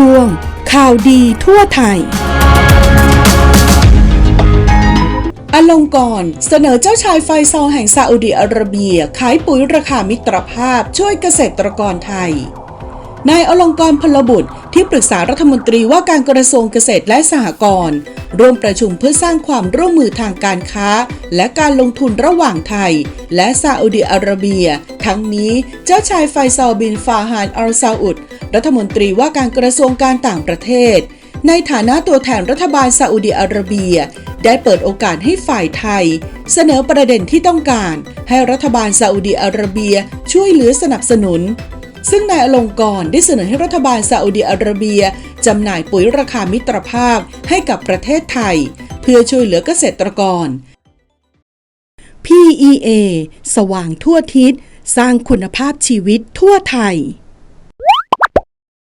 ช่วง ข่าวดีทั่วไทย อลงกร์เสนอเจ้าชายไฟซอลแห่งซาอุดิอาระเบีย ขายปุ๋ยราคามิตรภาพช่วยเกษตรกรไทยนายอลงกร์พลบุตรที่ปรึกษารัฐมนตรีว่าการกระทรวงเกษตรและสหกรณ์ ร่วมประชุมเพื่อสร้างความร่วมมือทางการค้า และการลงทุนระหว่างไทย และซาอุดิอาระเบีย ทั้งนี้เจ้าชายไฟซอลบินฟาฮานอัลซาอุดรัฐมนตรีว่าการกระทรวงการต่างประเทศ ในฐานะตัวแทนรัฐบาลซาอุดิอาระเบีย ได้เปิดโอกาสให้ฝ่ายไทย เสนอประเด็นที่ต้องการ ให้รัฐบาลซาอุดิอาระเบียช่วยเหลือสนับสนุน ซึ่งนายอลงกรได้เสนอให้รัฐบาลซาอุดีอาระเบียจำหน่ายปุ๋ยราคามิตรภาพให้กับประเทศไทย เพื่อช่วยเหลือเกษตรกร PEA สว่างทั่วทิศ สร้างคุณภาพชีวิตทั่วไทย